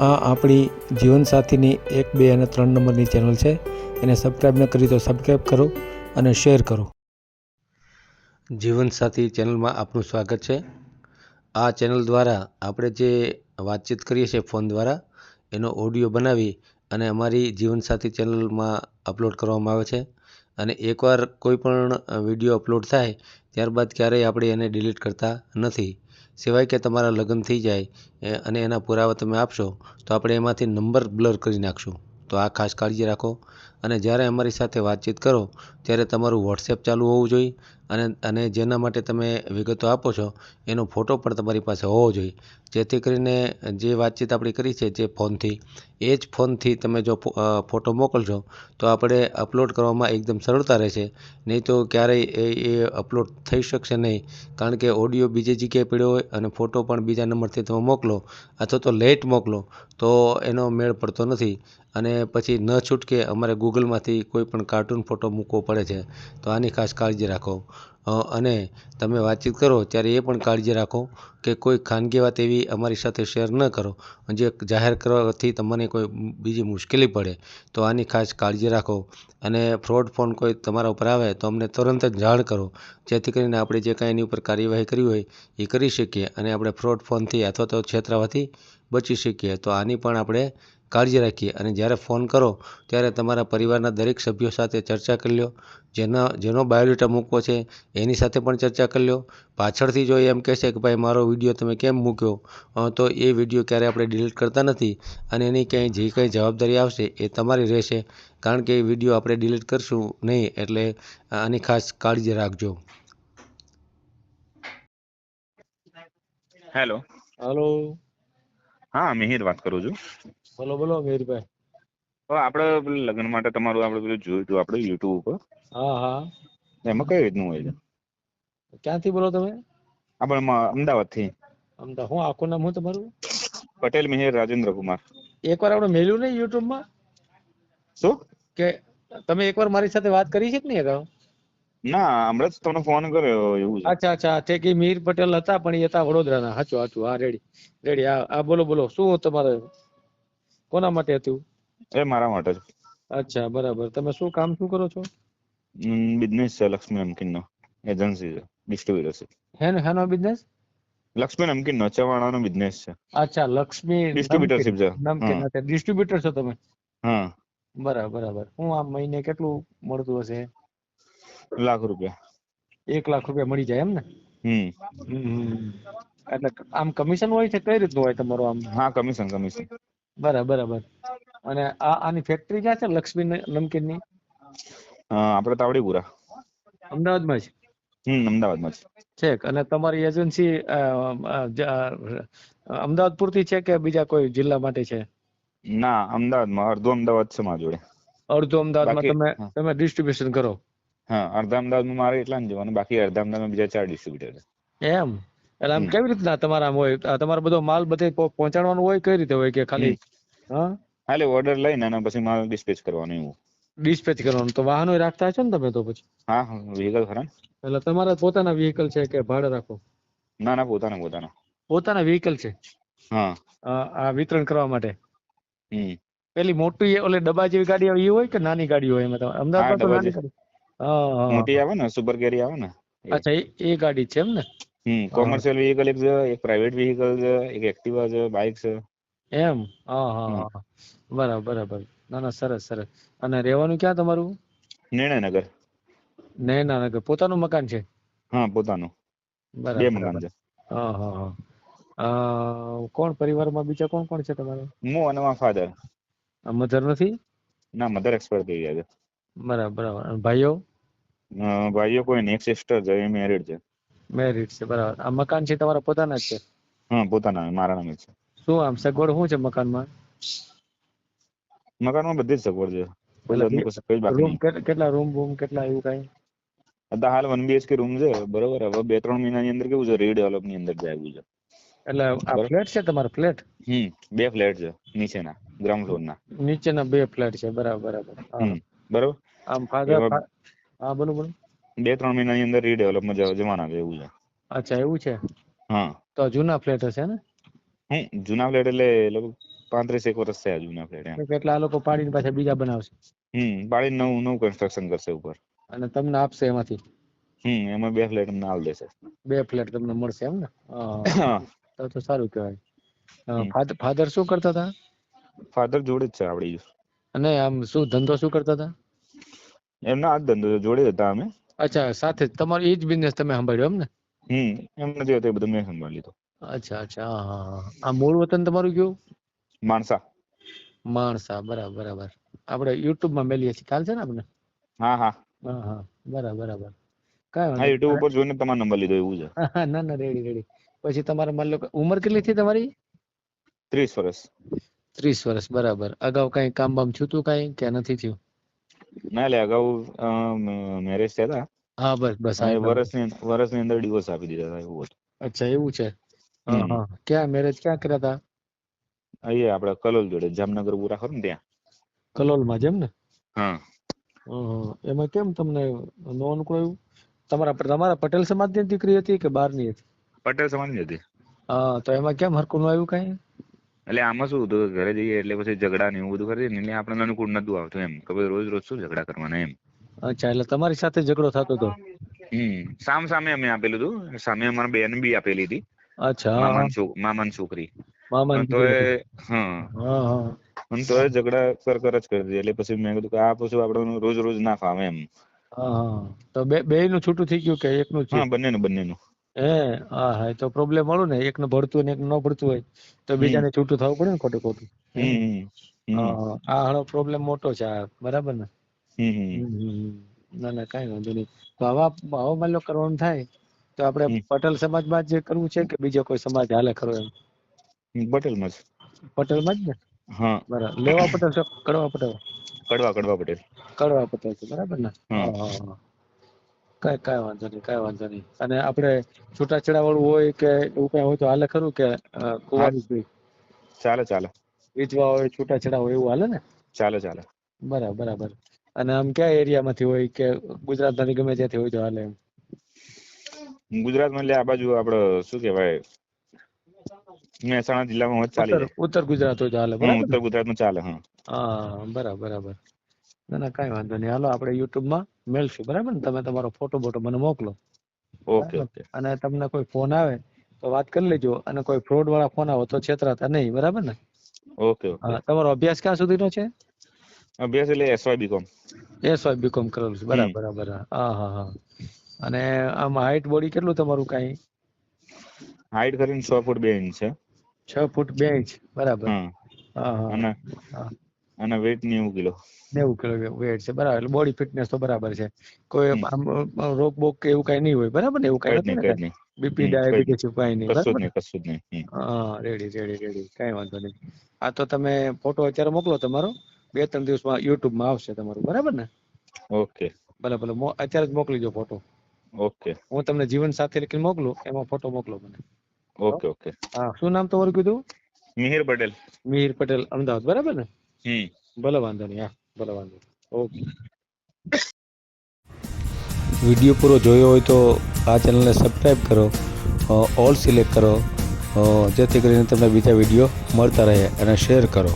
આ આપણી જીવનસાથીની એક, બે અને ત્રણ નંબરની ચેનલ છે. એને સબસ્ક્રાઈબ ન કરી તો સબસ્ક્રાઈબ કરો અને શેર કરો. જીવનસાથી ચેનલમાં આપનું સ્વાગત છે. આ ચેનલ દ્વારા આપણે જે વાતચીત કરીએ છીએ ફોન દ્વારા, એનો ઓડિયો બનાવી અને અમારી જીવનસાથી ચેનલમાં અપલોડ કરવામાં આવે છે. અને એકવાર કોઈ પણ વીડિયો અપલોડ થાય, ત્યારબાદ ક્યારેય આપણે એને ડિલીટ કરતા નથી. સિવાય કે તમારા લગ્ન થઈ જાય અને એના પુરાવા તમે આપશો, તો આપણે એમાંથી નંબર બ્લર કરી નાખશું. તો આ ખાસ કાળજી રાખો. અને જ્યારે અમારી સાથે વાતચીત કરો, ત્યારે તમારું વોટ્સએપ ચાલુ હોવું જોઈએ અને અને જેના માટે તમે વિગતો આપો છો, એનો ફોટો પણ તમારી પાસે હોવો જોઈએ. જેથી કરીને જે વાતચીત આપણી કરી છે, જે ફોનથી, એ જ ફોનથી તમે જો ફોટો મોકલશો, તો આપણે અપલોડ કરવામાં એકદમ સરળતા રહેશે. નહીં તો ક્યારેય એ અપલોડ થઈ શકશે નહીં. કારણ કે ઓડિયો બીજી જગ્યાએ પડ્યો હોય અને ફોટો પણ બીજા નંબરથી તમે મોકલો અથવા તો લેટ મોકલો, તો એનો મેળ પડતો નથી. અને પછી ન છૂટકે અમારે ગૂગલમાંથી કોઈ પણ કાર્ટૂન ફોટો મૂકવો પડે છે, તો આની ખાસ કાળજી રાખો. અને તમે વાતચીત કરો, ત્યારે એ પણ કાળજી રાખો. કે કોઈ ખાનગી વાત એવી અમારી સાથે શેર ન કરો. જે જાહેર કરવાથી તમને કોઈ બીજી મુશ્કેલી પડે, તો આની ખાસ કાળજી રાખો. અને ફ્રોડ ફોન કોઈ તમારા ઉપર આવે, તો અમને તરત જ જાણ કરો. જેથી કરીને આપણે જે કાંઈ એની ઉપર કાર્યવાહી કરવી હોય, એ કરી શકીએ અને આપણે ફ્રોડ ફોનથી અથવા તો છેતરાવાથી બચી શકીએ. તો આની પણ આપણે કાળજી રાખીએ. અને જ્યારે ફોન કરો, ત્યારે તમારા પરિવારના દરેક સભ્યો સાથે ચર્ચા કરી લો. જેના, જેનો બાયોડેટા મૂકવો છે, એની સાથે પણ ચર્ચા કરી લો. પાછળથી જો એમ કહેશે કે ભાઈ, મારો વીડિયો તમે કેમ મૂક્યો? તો એ વીડિયો ક્યારેય આપણે ડિલીટ કરતા નથી અને એની કંઈ જે કંઈ જવાબદારી આવશે એ તમારી રહેશે. કારણ કે એ વીડિયો આપણે ડિલીટ કરશું નહીં એટલે આની ખાસ કાળજી રાખજો. હેલો હેલો હા મિહિર વાત કરું છું. બોલો બોલો મિહિરભાઈ. તો આપણે લગ્ન માટે તમારું આપણે પેલું જોયું હતું આપણે યુટ્યુબ ઉપર? હા હા. એમાં કઈ રીતનું હોય છે? ક્યાંથી બોલો તમે? આપણે મ- અમદાવાદથી અમદાવાદ. હું આખું નામ હું તમારું? પટેલ મિહિર રાજેન્દ્ર કુમાર. એકવાર આપણે મેલ્યું નહીં યુટ્યુબમાં શું? કે તમે એકવાર મારી સાથે વાત કરી છે કે નહીં અગાઉ? ના હમણાં જ તમને ફોન કર્યો એવું છે. અચ્છા અચ્છા. તે કે મિહિર પટેલ હતા પણ એ હતા વડોદરાના. હાચો હાચું. હા રેડી. રેડી. હા હા બોલો બોલો. શું તમારે? કોના માટે હતું? એ મારા માટે અચ્છા બરાબર. તમે શું કામ શું કરો છો? બિઝનેસ છે લક્ષ્મી નમકીનનો. એજન્સી છે. ડિસ્ટ્રીબ્યુટર છે. હેનો હેનો બિઝનેસ લક્ષ્મી નમકીન ચવાણાનો બિઝનેસ છે. અચ્છા લક્ષ્મી ડિસ્ટ્રીબ્યુટરશિપ છે. નમકીન હા. ડિસ્ટ્રીબ્યુટર છો તમે? હા. બરાબર બરાબર. હું આ મહિને કેટલું મળતું હશે? લાખ રૂપિયા. એક લાખ રૂપિયા મળી જાય એમ ને? હમ. એટલે આમ કમિશન હોય છે કઈ રીતનું હોય તમારું આમ? હા કમિશન કમિશન બરાબર બરાબર. અને આ આની ફેક્ટરી ક્યાં છે લક્ષ્મી નમકીન નમકીનની? આપણે તાવડીપુરા. અમદાવાદમાં જ? હમ અમદાવાદમાં છે છેક અને તમારી એજન્સી અમદાવાદ પૂરતી છે કે બીજા કોઈ જિલ્લા માટે છે? ના અમદાવાદમાં અડધું અમદાવાદ છે મારા જોડે. અડધો અમદાવાદમાં તમે તમે ડિસ્ટ્રીબ્યુશન કરો? હા અડધા અમદાવાદમાં મારે એટલા જ જવાનું બાકી અડધા અમદાવાદમાં બીજા ચાર ડિસ્ટ્રીબ્યુટર એમ? એટલે આમ કેવી રીતના તમારા હોય? તમારો બધો માલ બધે પહો- પહોંચાડવાનો હોય કઈ રીતે હોય કે ખાલી? હા હા? એટલે ઓર્ડર લઈને અને પછી માલ ડિસ્પેચ કરવાનો એવું. ડિસ્પેચ કરવાનું. તો વાહનો રાખતા હશો ને તમે તો પછી? હા વ્હીકલ ખરા? એટલે તમારા પોતાના વ્હીકલ છે કે ભાડે રાખો? ના ના પોતાના પોતાના. પોતાના વ્હીકલ છે? હા. આ વિતરણ કરવા માટે? હમ. પેલી મોટી ઓલે ડબ્બા જેવી ગાડી આવે એ હોય કે નાની ગાડી હોય એમાં? તમારે અમદાવાદ તો નાની ગાડી. હા હા મોટી આવે ને સુપર કેરી આવે ને? અચ્છા એ ગાડી છે એમ ને? હમ કોમર્શિયલ વ્હીકલ એક છે એક પ્રાઇવેટ વ્હીકલ છે એક એક્ટિવા છે બાઇક છે. એમ? હા હા હા. બરાબર બરાબર. ના ના સરસ સરસ. અને રહેવાનું ક્યાં તમારું? નિર્ણયનગર નયનાનગર. પોતાનું મકાન છે? હા પોતાનું. બે મકાન છે. હા હા હા. કોણ પરિવારમાં બીજા કોણ કોણ છે તમારે? હું અને મારા ફાધર મધર નથી? ના મધર એક્સપાયર થઈ ગયા છે. બરાબર બરાબર. ભાઈઓ? ભાઈઓ કોઈ નહીં. એક સિસ્ટર છે એ મેરિડ છે. મેરિડ છે બરાબર. આ મકાન છે તમારા પોતાના જ છે? હા પોતાના મારા નામે છે. શું આમ સગવડ શું છે મકાનમાં? મકાનમાં બધી જ સગવડ છે. રૂમ કેટલા રૂમ રૂમ કેટલા એવું કઈ? અત્યારે હાલ વન બીએચકે રૂમ છે બરોબર? હવે બે ત્રણ મહિનાની અંદર કેવું છે રીડેવલપની અંદર જાય છે. એટલે આ ફ્લેટ છે તમારો ફ્લેટ? હમ બે ફ્લેટ છે નીચેના ગ્રાઉન્ડ ફ્લોર ના. નીચેના બે ફ્લેટ છે બરાબર બરાબર. બરોબર? આમ ફાધર હા બોલો બોલો. બે ત્રણ મહિનાની અંદર રીડેવલપમાં જવાના છે એવું છે. અચ્છા એવું છે? હા. તો જૂના ફ્લેટ હશે ને? હમ જૂના ફ્લેટ એટલે લગભગ પાંત્રીસ એક વર્ષ થયા જૂના ફ્લેટ એટલે આ લોકો પાડીને પાછા બીજા બનાવશે. હમ પાડીને નવું નવું કન્સ્ટ્રક્શન કરશે ઉપર. અને તમને આપશે એમાંથી. હમ એમાં બે ફ્લેટ તમને આલ દેશે. બે ફ્લેટ તમને મળશે એમ ને? તો તો સારું કહેવાય. ફાધર શું કરતા હતા? ફાધર જોડે જ છે આપડી અને આમ શું ધંધો શું કરતા હતા? એમના આ ધંધો જોડે જ હતા અમે. અચ્છા સાથે તમારો એ જ બિઝનેસ તમે સંભાળ્યો એમ ને? હમ એમને જે હતું એ બધું મેં સંભાળી લીધો અચ્છા અચ્છા આ મૂળ વતન તમારું કયું? માણસા. માણસા બરાબર બરાબર. આપણે યુટ્યુબમાં મેલીએ છીએ. ખ્યાલ છે ને આપણે હા હા. હા હા. બરાબર બરાબર. કાંઈ હા youtube ઉપર જોઈને તમારો નંબર લીધો એવું છે. ના ના રેડી રેડી પછી તમારે માની લો કે ઉંમર કેટલી થઈ તમારી? ત્રીસ વર્ષ. ત્રીસ વર્ષ બરાબર. અગાઉ કઈ કામ બામ થયું તું કઈ કે નથી થયું? ના લે અગાઉ મેરેજ થયા હતા હા બસ બસ વર્ષની વર્ષની અંદર ડિવોર્સ આપી દીધા હતા એવું હતું. અચ્છા એવું છે. હા હા. ક્યાં મેરેજ ક્યાં કર્યા હતા અહીંયા આપણે કલોલ જોડે જામનગર પૂરા ખરું ને ત્યાં? કલોલમાં જેમ ને? હા. એમાં કેમ તમને નો અનુકૂળ તમારા તમારા પટેલ સમાજની દીકરી હતી કે બહારની હતી? પટેલ સમાજની હતી. હા તો એમાં કેમ હરકું આવ્યું કઈ? એટલે આમાં શું હતું ઘરે જઈએ એટલે પછી ઝઘડા ને એવું બધું કરીએ ને એટલે આપણને અનુકૂળ નતું આવતું એમ. કે રોજ રોજ શું ઝઘડા કરવાના એમ. અચ્છા એટલે તમારી સાથે ઝઘડો થતો હતો હમ સામ સામે અમે આપેલું હતું. સામે અમારા બેન બી આપેલી હતી. અચ્છા. મામાની છોકરી. પણ તોય હા પણ તોય ઝઘડા કર કર જ કરી એટલે પછી મેં કીધું કે આ પછી આપણે રોજ રોજ ના ફાવે એમ. હા તો બે બે નું છૂટું થઈ ગયું કે એકનું નું હા બંનેનું બંનેનું. હે? હા હા. તો પ્રોબ્લેમ વાળું ને. એકનું ભળતું હોય ને એકનું ન ભળતું હોય તો બીજાને છૂટું થવું પડે ને ખોટું ખોટું. હે ને? આ હાળો પ્રોબ્લેમ મોટો છે આ. બરાબર ને. ના ના કઈ વાંધો નહીં. તો આવા આવા માલ્યો લો કરવાનું થાય તો આપણે. પટેલ સમાજમાં જ કરવું છે કે બીજો કોઈ સમાજ હાલે ખરો એમ? પટેલમાં જ. પટેલમાં જ ને? હા. બરાબર. લેવા પટેલ છે? કડવા પટેલ? કડવા કડવા પટેલ. કડવા પટેલ છે બરાબર ને? કઈ કઈ વાંધો નહીં કઈ વાંધો નહીં. અને આપણે છૂટાછેડા વાળું હોય કે એવું કઈ હોય તો હાલે ખરું કે કુંવારી ચાલે ચાલે. વિધવા હોય છૂટાછેડા હોય એવું હાલે ને? ચાલે ચાલે. બરાબર બરાબર. અને આમ કયા એરિયામાંથી હોય કે ગુજરાતમાંથી ગમે ત્યાંથી હોય તો હાલે એમ? ગુજરાતમાં એટલે આ બાજુ આપડે શું કહેવાય મહેસાણા જિલ્લામાં તો ઉત્તર ગુજરાત ને? ઉત્તર ગુજરાતમાં ચાલે હા. બરાબર બરાબર ના ના કઈ વાંધો નહીં. હાલો આપણે યુટ્યુબમાં મેલશું બરાબર ને? તમે તમારો ફોટો બોટો મને મોકલો. ઓકે અને તમને કોઈ ફોન આવે તો વાત કરી લેજો અને કોઈ ફ્રોડ વાળા ફોન આવે તો છેતરાતા નહીં બરાબર ને? ઓકે તમારો અભ્યાસ ક્યાં સુધીનો છે? અભ્યાસ એટલે SY BCom S Y BCom કરેલું છે બરાબર બરાબર હા. હા હા અને આમ હાઈટ બોડી કેટલું તમારું કાંઈ? હાઈટ કરીને છ ફૂટ બે ઇંચ છે. છ ફૂટ બે ઇંચ બરાબર. અને અને વેટ નેવું કિલો. નેવું કિલો વેટ છે બરાબર. એટલે બોડી ફિટનેસ તો બરાબર છે. કોઈ. આમ રોગ બોક કે એવું કઈ નહીં હોય બરાબર ને? એવું કઈ નથી બીપી ડાયાબિટીસ એવું કઈ? નહીં. કશું બરાબર નહીં કશું જ નહીં હા રેડી રેડી રેડી કઈ વાંધો નહીં. આ તો તમે ફોટો અત્યારે મોકલો તમારો. બે ત્રણ દિવસમાં યુટ્યુબમાં આવશે તમારું બરાબર ને? ઓકે. ભલે ભલે. અત્યારે જ મોકલી દો ફોટો ઓકે. હું તમને જીવન સાથી લખીને મોકલું એમાં ફોટો મોકલો મને. Okay okay. હા શું નામ તમારું કીધું? મિહિર પટેલ. મિહિર પટેલ અમદાવાદ બરાબર ને? હમ. ભલે વાંધો નહીં હા ભલે વાંધો ઓકે. વીડિયો પૂરો જોયો હોય તો આ ચેનલને સબસ્ક્રાઈબ કરો ઓલ સિલેક્ટ કરો જેથી કરીને તમને બીજા વીડિયો મળતા રહે અને શેર કરો.